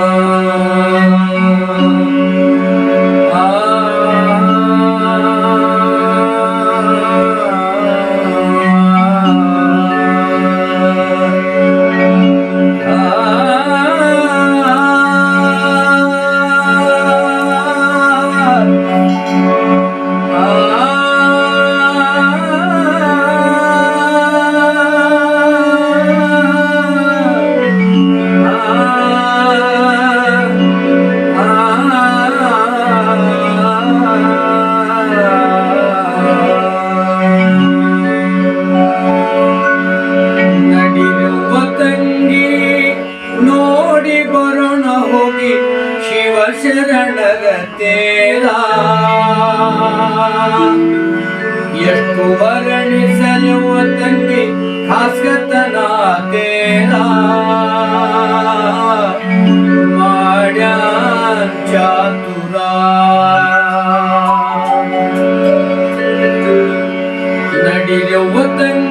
you ಎಷ್ಟು ವರ್ಣಿಸಲು ತಂಗಿ ಖಾಸ್ಗತನ ತೇರ ಮಾಡ್ಯಾ ಚಾತುರ ನಡಿಯುವ ತಂಗಿ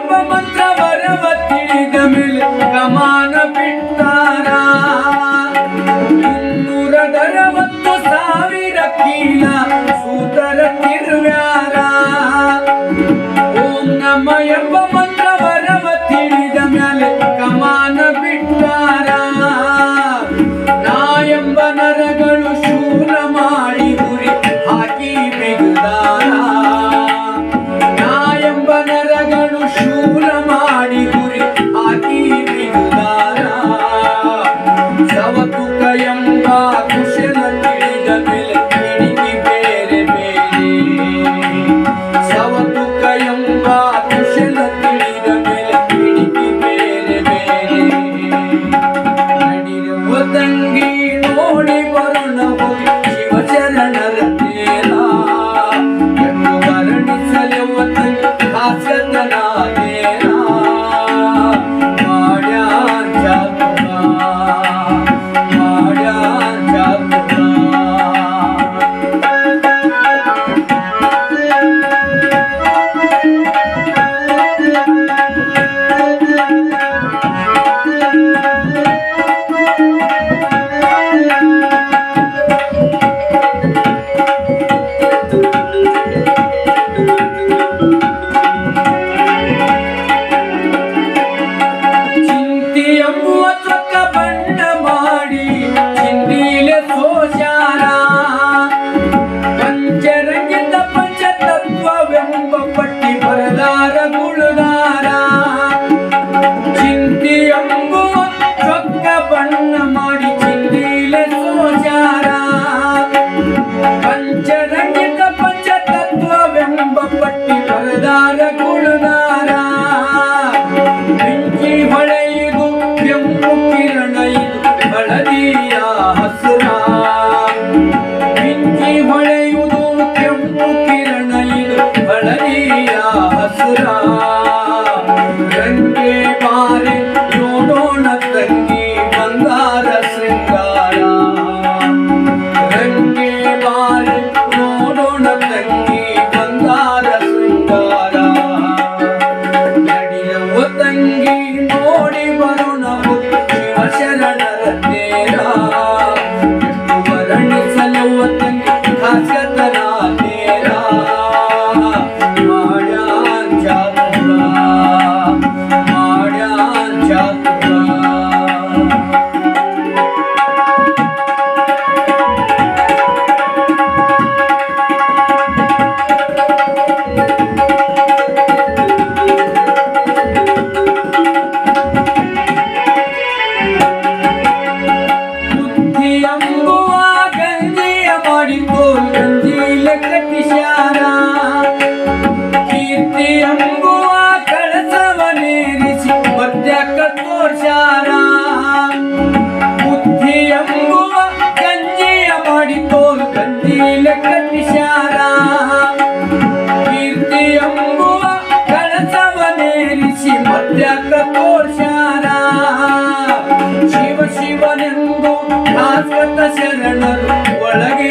remember Sawat ಹಳದಿಯ ಹಸುರ. ಶರಣರು ಒಳಗೆ